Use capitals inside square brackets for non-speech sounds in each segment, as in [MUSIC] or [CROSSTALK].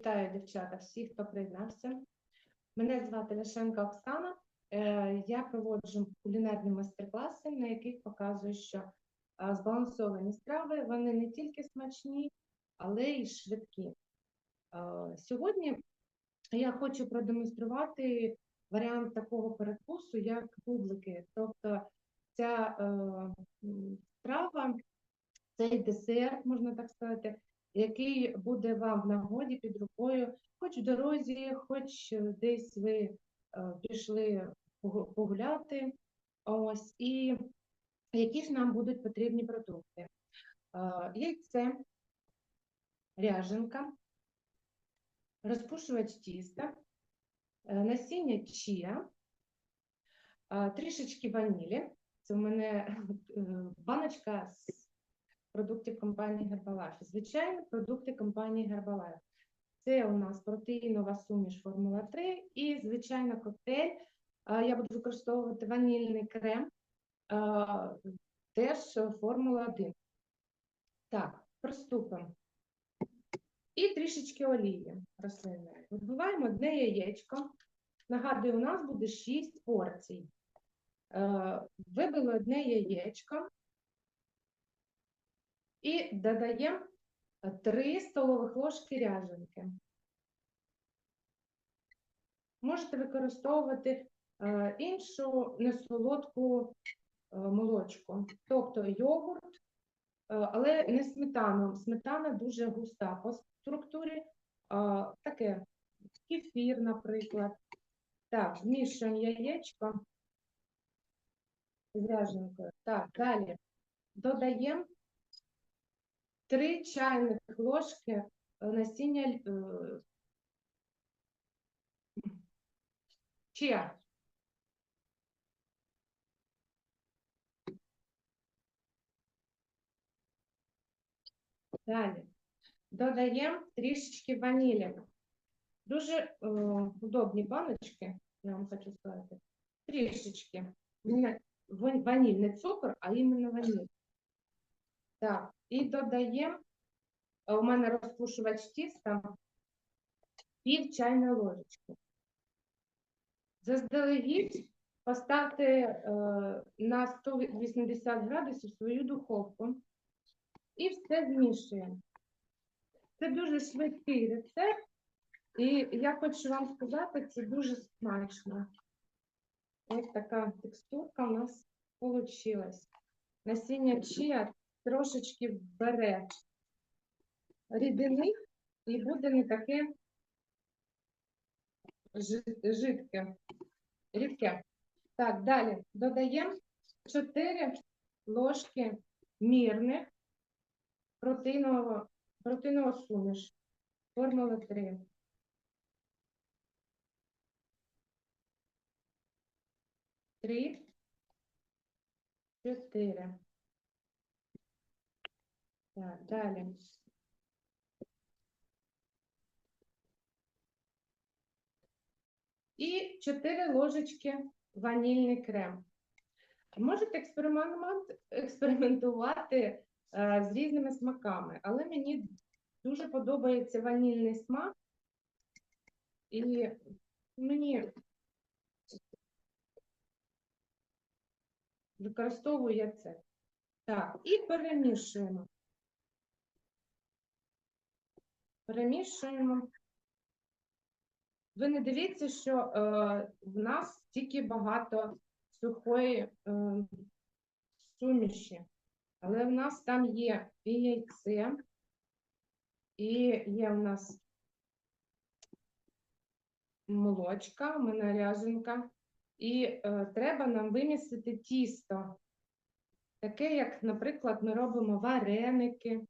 Вітаю, дівчата, всіх, хто приєднався. Мене звати Ляшенко Оксана. Е, Я проводжу кулінарні майстер-класи, на яких показую, що збалансовані страви вони не тільки смачні, але й швидкі. Е, Сьогодні я хочу продемонструвати варіант такого перекусу, як бублики. Тобто ця е, страва, цей десерт, можна так сказати, який буде вам в нагоді під рукою, хоч в дорозі, хоч десь ви е, пішли погуляти. Ось, і які ж нам будуть потрібні продукти? Е, Яйце, ряженка, розпушувач тіста, е, насіння чія, трішечки ванілі. Це в мене баночка з продуктів компанії Herbalife. Звичайно, продукти компанії Herbalife. Це у нас протеїнова суміш Формула 3 і, звичайно, коктейль. Я буду використовувати ванільний крем, теж Формула 1. Так, приступимо. І трішечки олії рослинної. Вибиваємо одне яєчко. Нагадую, у нас буде 6 порцій. Вибили одне яєчко. І додаємо 3 столових ложки ряженки. Можете використовувати е, іншу несолодку е, молочку, тобто йогурт, е, але не сметану. Сметана дуже густа по структурі, таке кефір, наприклад. Так, змішуємо яєчко з ряженкою. Так, далі додаємо 3 чайних ложки е, насіння е, чия. Далі. Додаємо трішечки ванілі. Дуже е, удобні баночки, я вам хочу сказати. Трішечки. Не ван- ваніль, не цукор, а іменно ваніль. Так, і додаємо, е, у мене розпушувач тіста, пів чайної ложечки. Заздалегідь поставте е, на 180 градусів свою духовку і все змішуємо. Це дуже швидкий рецепт, і я хочу вам сказати, це дуже смачно. Ось така текстурка у нас вийшла. Насіння чия трошечки бере рідини і буде не таке жидке, рідке. Так, далі додаємо 4 ложки мірних протеїнового, протеїнового суміш. Формула 3. Три, чотири. Так, далі. І 4 ложечки ванільний крем. Можете експеримент- експериментувати е, з різними смаками, але мені дуже подобається ванільний смак. І мені використовую це. Так, і перемішуємо. Перемішуємо. Ви не дивіться, що е, в нас тільки багато сухої е, суміші, але в нас там є і яйце, і є в нас молочка, у мене ряженка, і е, треба нам вимісити тісто. Таке, як, наприклад, ми робимо вареники.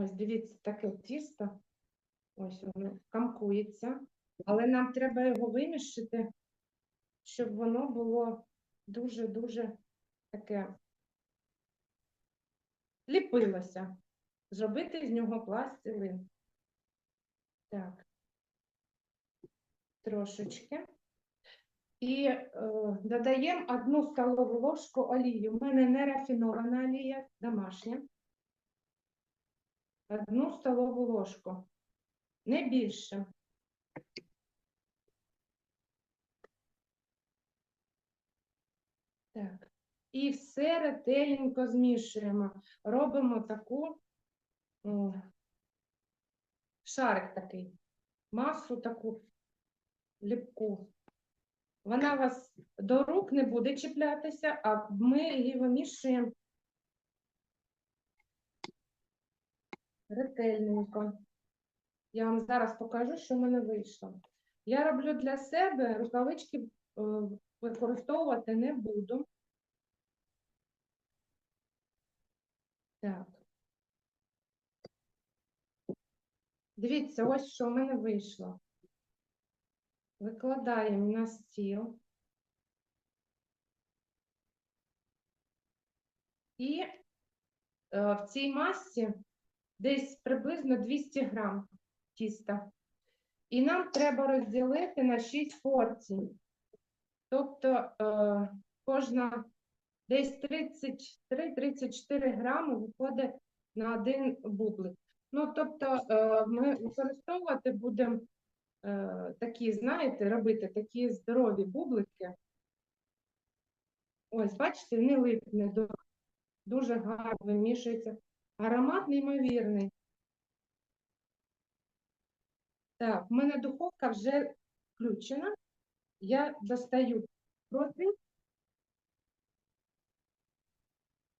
Ось, дивіться, таке тісто. Ось воно камкується. Але нам треба його вимішити, щоб воно було дуже-дуже таке ліпилося. Зробити з нього пластилин. Так. Трошечки. І е, додаємо одну столову ложку олії. У мене не рафінована олія, домашня. Одну столову ложку. Не більше. Так. І все ретельненько змішуємо. Робимо таку о, шарик такий, масу таку ліпку. Вона у вас до рук не буде чіплятися, а ми її вимішуємо ретельненько. Я вам зараз покажу, що в мене вийшло. Я роблю для себе рукавички е, використовувати не буду. Так. Дивіться, ось що в мене вийшло. Викладаємо на стіл. І е, в цій масі десь приблизно 200 грам тіста. І нам треба розділити на 6 порцій. Тобто е, кожна десь 33-34 грами виходить на один бублик. Ну, тобто е, ми використовувати будемо е, такі, знаєте, робити такі здорові бублики. Ось, бачите, не липне, дуже гарно вимішується. Аромат неймовірний. Так, в мене духовка вже включена. Я достаю противень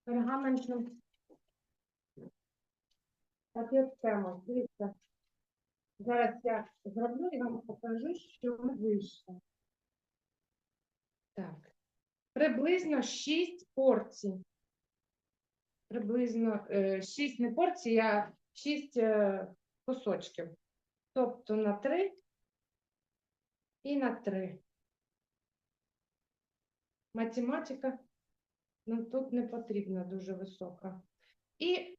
пергаментним папірцем. Дивіться. Зараз я зроблю і вам покажу, що вийшло. Так. Приблизно 6 порцій. Приблизно 6 не порцій, а 6 кусочків. Тобто на 3 і на 3. Математика ну, тут не потрібна дуже висока. І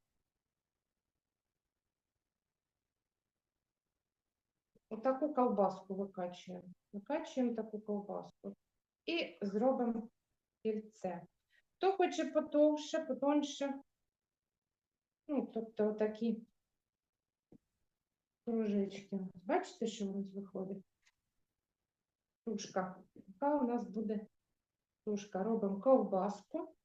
отаку ковбаску викачуємо. Викачуємо таку ковбаску. І зробимо кільце. Хто хоче потовше, потоньше. Ну, тобто отакі кружечки. Бачите, що у нас виходить? Тушка. Яка у нас буде тушка? Робимо ковбаску.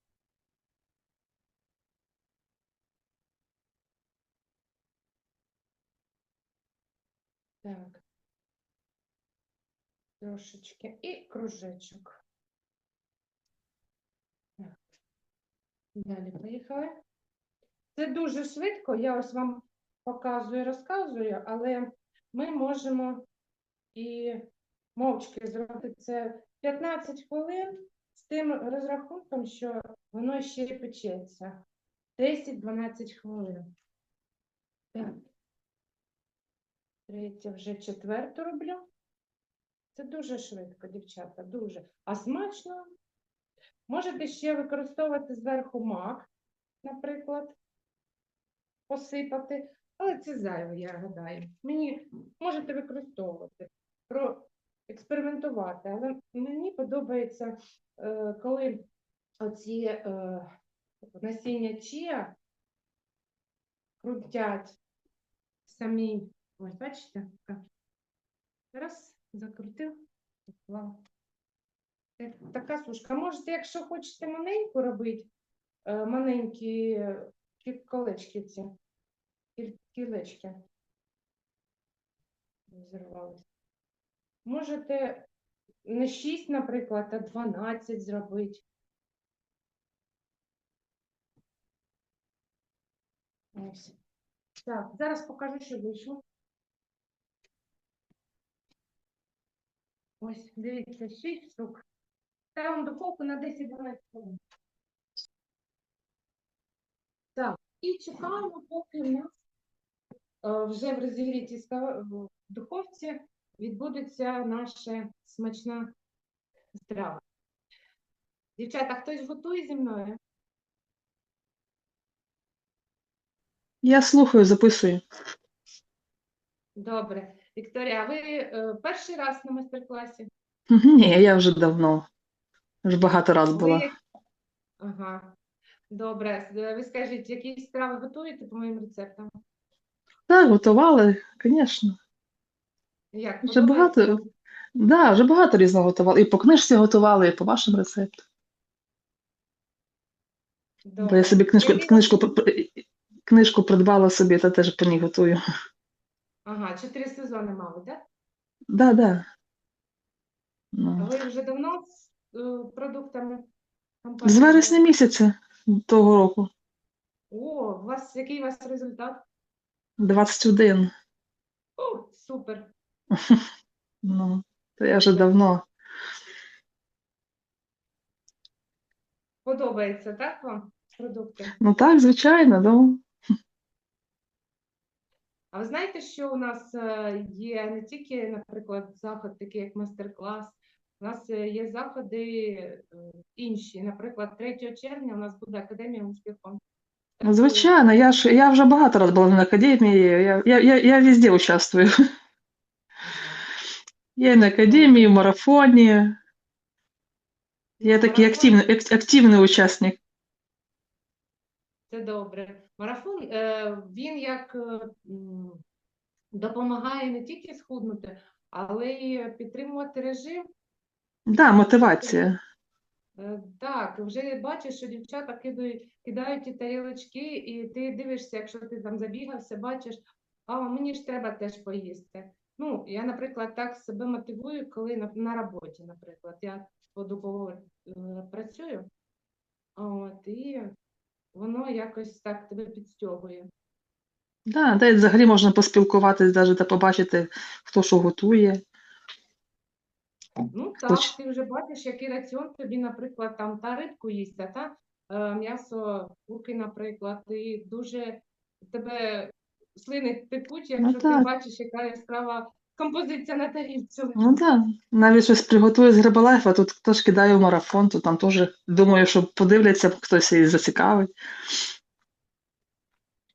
Так. Трошечки. І кружечок. Так. Далі поїхали. Це дуже швидко. Я ось вам показую, розказую, але ми можемо і мовчки зробити це 15 хвилин з тим розрахунком, що воно ще печеться. 10-12 хвилин. Так. Третє, вже четверту роблю. Це дуже швидко, дівчата, дуже. А смачно. Можете ще використовувати зверху мак, наприклад, посипати, але це зайве, я гадаю. Мені можете використовувати, проекспериментувати, але мені подобається, е, коли оці е, насіння чія крутять самі. Ось, бачите? Так. Раз, закрутив, поклав. Це Така сушка. Можете, якщо хочете маленьку робити, е, маленькі кі- колечки ці, кілечки. Можете не 6, наприклад, а 12 зробити. Ось. Так, зараз покажу, що вийшло. Ось, дивіться, 6 штук. Ставимо духовку на 10-12 хвилин. Так, і чекаємо, поки у нас е, вже в розігрітій в духовці відбудеться наша смачна страва. Дівчата, хтось готує зі мною? Я слухаю, записую. Добре. Вікторія, а ви е, перший раз на майстер-класі? Ні, я вже давно, вже багато раз була. Ви... Ага. Добре. Ви скажіть, які страви готуєте по моїм рецептам? Так, готували, звісно. Як Вже подобається багато. Да, вже багато різного готували. І по книжці готували, і по вашим рецептам. Бо я собі книжку, книжку, пр- книжку придбала собі, та теж по ній готую. Ага, чотири сезони, мабуть, так? Да, да. А Ну. ви вже давно е, продуктами З вересня місяця того року. О, у вас який у вас результат? 21. О, супер. [LAUGHS] Ну, то я вже давно. Подобається, так вам продукти? Ну так, звичайно, ну. А ви знаєте, що у нас е, є не тільки, наприклад, заход, такий як майстер-клас, у нас е, є заходи е, інші. Наприклад, 3 червня у нас буде Академія успіху. Ну, звичайно, я ж я вже багато разів була на академії, я, я, я, я везде участвую. Я і на академії, в марафоні. Я такий активний, активний учасник. Це добре. Марафон е, він як допомагає не тільки схуднути, але й підтримувати режим. Да, мотивація. Е, Так, вже бачиш, що дівчата кидають, кидають ті тарілочки, і ти дивишся, якщо ти там забігався, бачиш, а мені ж треба теж поїсти. Ну, я, наприклад, так себе мотивую, коли на, на роботі, наприклад, я подобово е, працюю, от, і воно якось так тебе підстягує. Да, де взагалі можна поспілкуватись навіть та побачити, хто що готує. Ну так, ч- ти вже бачиш, який раціон тобі, наприклад, там та рибку їсть, а та е, м'ясо курки, наприклад, і дуже в тебе слини текуть, якщо ти бачиш, яка яскрава композиція на тарілці. Ну так, навіть щось приготує з Грибалайфа, тут хтось кидає в марафон, то там теж думаю, що подивляться, хтось і зацікавить.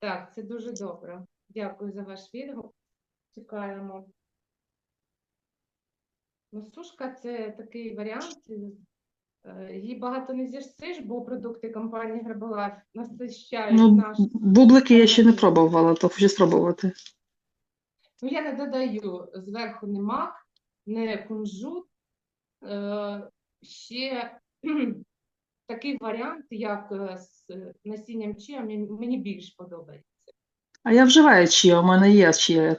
Так, це дуже добре. Дякую за ваш відгук. Чекаємо. Ну, сушка це такий варіант. е, Її багато не з'їсиш, бо продукти компанії Herbalife насищають Ну, наш бублики я ще не пробувала, то хочу спробувати. Ну, я не додаю зверху не мак, не кунжут. Е, ще [CLEARS THROAT] такий варіант, як е, з насінням чия, мені, мені більш подобається. А я вживаю чия, у мене є чия.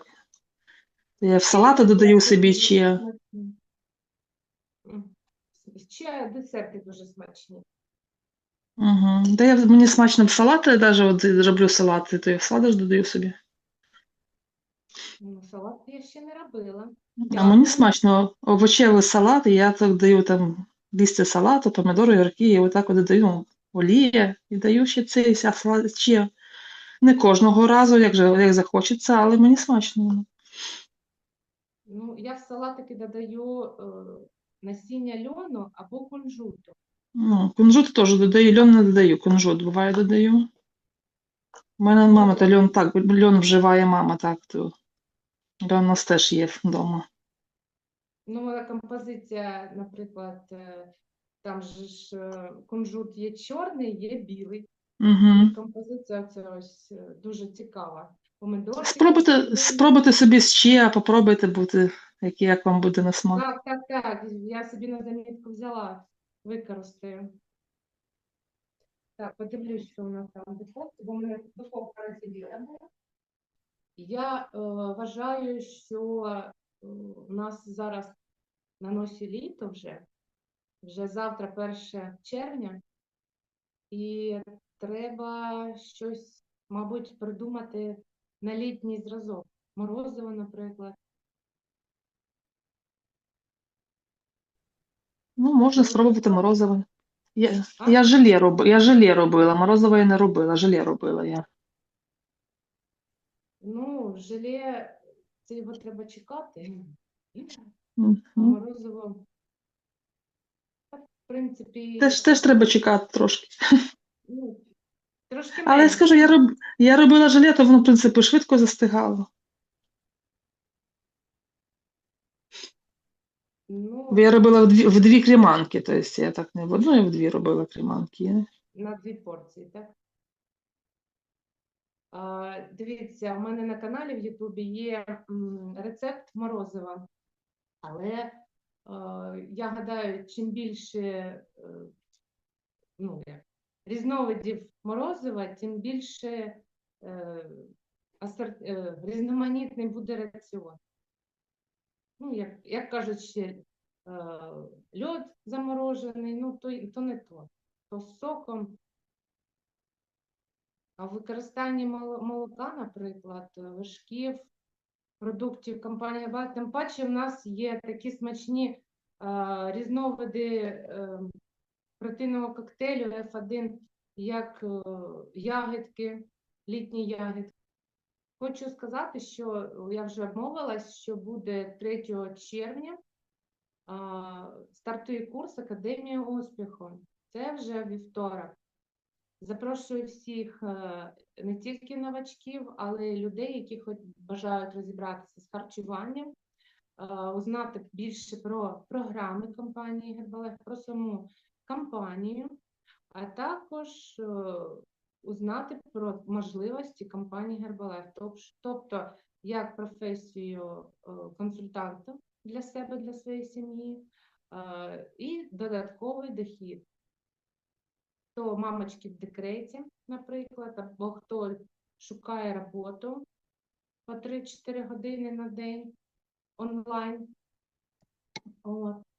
Я в салати додаю собі чия. Чия десерти дуже смачні. Угу. Да я, мені смачно в салати, навіть от роблю салати, то я в салати ж додаю собі. Ну, салат я ще не робила. А мені смачно овочевий салат, і я так даю там листя салату, помідори, огірки, і отак от додаю олія і даю ще цей салат чия. Не кожного разу, як, же, як захочеться, але мені смачно. Ну, я в салатики додаю е, насіння льону або кунжуту. Ну, кунжут теж додаю, льон не додаю, кунжут буває додаю. У мене мама то льон так, льон вживає мама так, то льон у нас теж є вдома. Ну, моя композиція, наприклад, е, там же ж е, кунжут є чорний, є білий. Угу. Композиція це ось е, дуже цікава. Помидорки. Спробуйте, спробуйте собі з чия, попробуйте бути, які, як вам буде на смак. Так, так, так. Я собі на замітку взяла, використаю. Так, подивлюсь, що у нас там в бо в мене духовка розділена. Я е, вважаю, що е, у нас зараз на носі літо вже, вже завтра 1 червня, і треба щось, мабуть, придумати на літній зразок. Морозиво, наприклад. Ну, можна спробувати морозиво. Я, А? я желе роб, я желе робила, морозиво я не робила, желе робила я. Ну, желе, це його треба чекати. Мгм. морозиво, в принципі, Теж, теж треба чекати трошки. ну, трошки Але я скажу, я, роб, я робила желе, то воно, в принципі, швидко застигало. Ну, Бо я робила в дві, в дві кріманки, тобто я так не в одну, я в дві робила кріманки. на дві порції, так? А, Дивіться, у мене на каналі в Ютубі є м, рецепт морозива, але е, я гадаю, чим більше е, ну, як, різновидів морозива, тим більше е, асорт- е, різноманітний буде раціон. Ну, як, як кажуть ще, е, льод заморожений, ну то, то не то. То з соком. А в використанні молока, наприклад, е, вершків, продуктів компанії Гербал, тим паче в нас є такі смачні е, різновиди е, протеїнового коктейлю F1, як е, ягідки, літні ягідки. Хочу сказати, що я вже обмовилась, що буде 3 червня стартує курс Академія успіху. Це вже вівторок. Запрошую всіх е, не тільки новачків, але й людей, які хоч бажають розібратися з харчуванням, е, узнати більше про програми компанії Гербалев, про саму компанію, а також е, узнати про можливості компанії Гербалев, тобто як професію е, консультанта для себе, для своєї сім'ї, е, і додатковий дохід. Хто мамочки в декреті, наприклад, або хто шукає роботу по 3-4 години на день онлайн. От.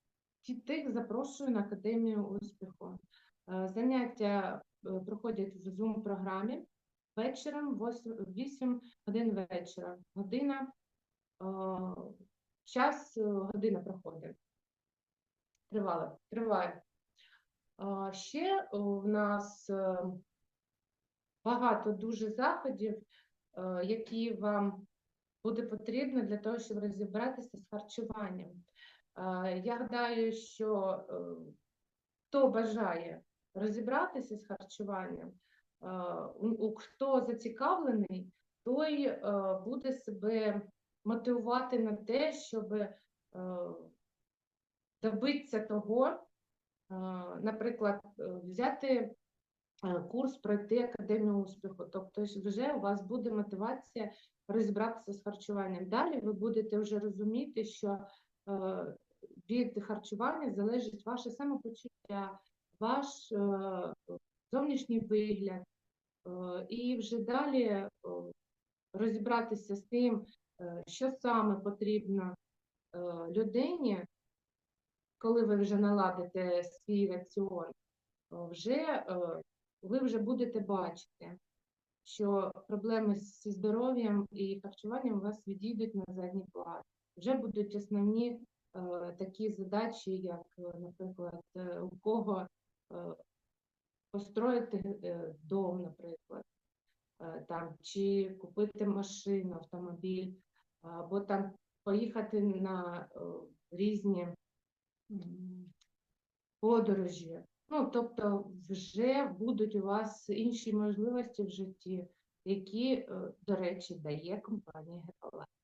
Тих запрошую на Академію успіху. Е, Заняття е, проходять в Zoom-програмі вечором, 8 годин вечора. Година, е, час, година проходить. Тривала, триває. Ще в нас багато дуже заходів, які вам буде потрібно для того, щоб розібратися з харчуванням. Я гадаю, що е, хто бажає розібратися з харчуванням, хто зацікавлений, той е, буде себе мотивувати на те, щоб е, добитися того, наприклад, взяти курс пройти Академію успіху. Тобто вже у вас буде мотивація розібратися з харчуванням. Далі ви будете вже розуміти, що від харчування залежить ваше самопочуття, ваш е, зовнішній вигляд. Е, І вже далі е, розібратися з тим, е, що саме потрібно е, людині, коли ви вже наладите свій раціон, е, вже е, ви вже будете бачити, що проблеми зі здоров'ям і харчуванням у вас відійдуть на задній план. Вже будуть основні е, такі задачі, як, е, наприклад, е, у кого построїти дом, наприклад, там, чи купити машину, автомобіль, або там поїхати на різні подорожі. Ну, тобто, вже будуть у вас інші можливості в житті, які, до речі, дає компанія Гербалайф.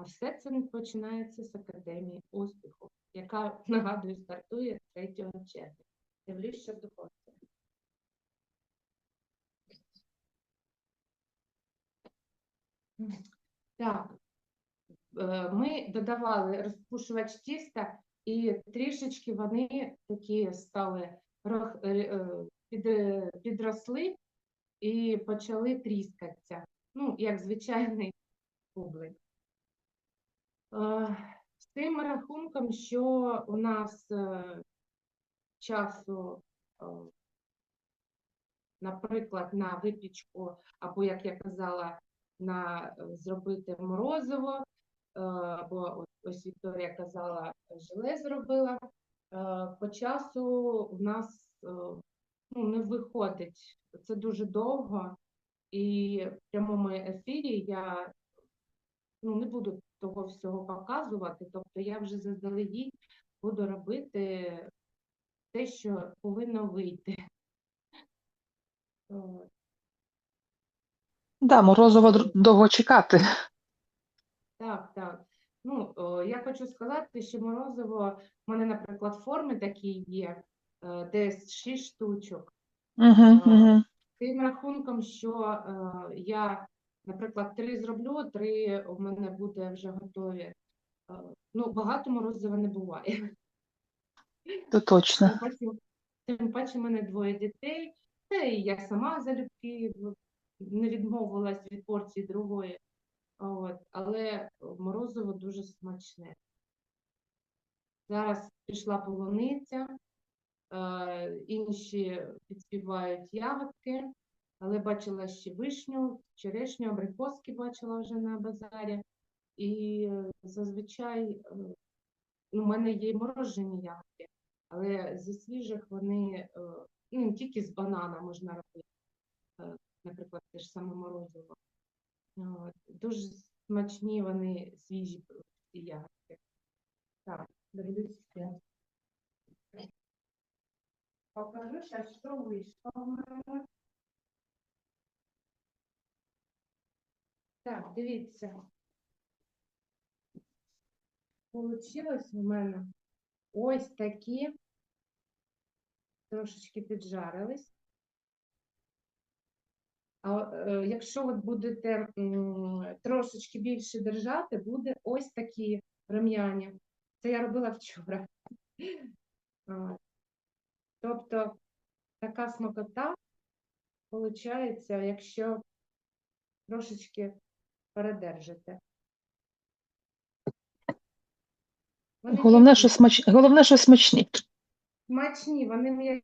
А все це починається з Академії успіху, яка, нагадую, стартує 3 червня. Дивлюсь, що доходить. Так, е, ми додавали розпушувач тіста, і трішечки вони такі стали е, е, підросли і почали тріскатися. Ну, як звичайний бублик. З тим рахунком, що у нас е, часу, е, наприклад, на випічку, або, як я казала, на е, зробити морозиво, або ось Вікторія казала, желе зробила. По часу у нас ну, не виходить. Це дуже довго, і в прямому ефірі я ну, не буду того всього показувати, тобто я вже заздалегідь буду робити те, що повинно вийти. Да, морозиво довго чекати. Так, так. Ну, о, я хочу сказати, що морозиво, в мене, наприклад, форми такі є, е, десь 6 штучок. Угу, угу. тим рахунком, що е, я, наприклад, три зроблю, три у мене буде вже готові. Е, ну, багато морозива не буває. То точно. Тим паче, тим паче в мене двоє дітей, та і я сама залюбки не відмовилась від порції другої. От, але морозиво дуже смачне. Зараз пішла полуниця, е, інші підспівають ягодки, але бачила ще вишню, черешню, абрикоски бачила вже на базарі. І е, зазвичай е, у мене є морожені ягодки, але зі свіжих вони е, ну, тільки з банана можна робити, наприклад, те ж саме морозиво. Дуже смачні вони свіжі ці ягодки. Так, дивлюся. Покажу що вийшло в мене. Так, дивіться. Получилось у мене ось такі. Трошечки піджарились. А е, якщо от будете трошечки більше держати, буде ось такі рум'яні. Це я робила вчора. [LAUGHS] Тобто така смакота виходить, якщо трошечки передержите. Вони Головне, що смач... Головне, що смачні. Смачні, вони м'які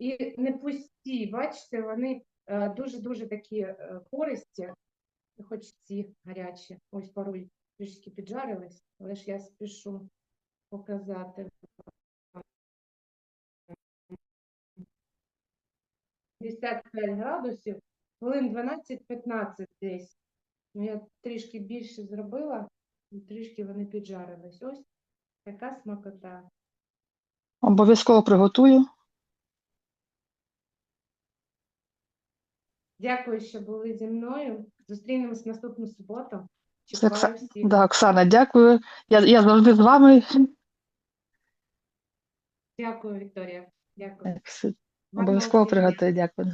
і не пусті. Бачите, вони е, дуже-дуже такі е, користі, хоч ці гарячі. Ось пару трішки піджарились, але ж я спішу показати. 55 градусів, хвилин 12-15 десь. Ну, я трішки більше зробила, і трішки вони піджарились. Ось така смакота. Обов'язково приготую. Дякую, що були зі мною. Зустрінемось наступну суботу. Чекаю Окса- всіх. Да, Оксана, дякую. Я, я завжди з вами. Дякую, Вікторія. Дякую. Обов'язково приготую. Дякую.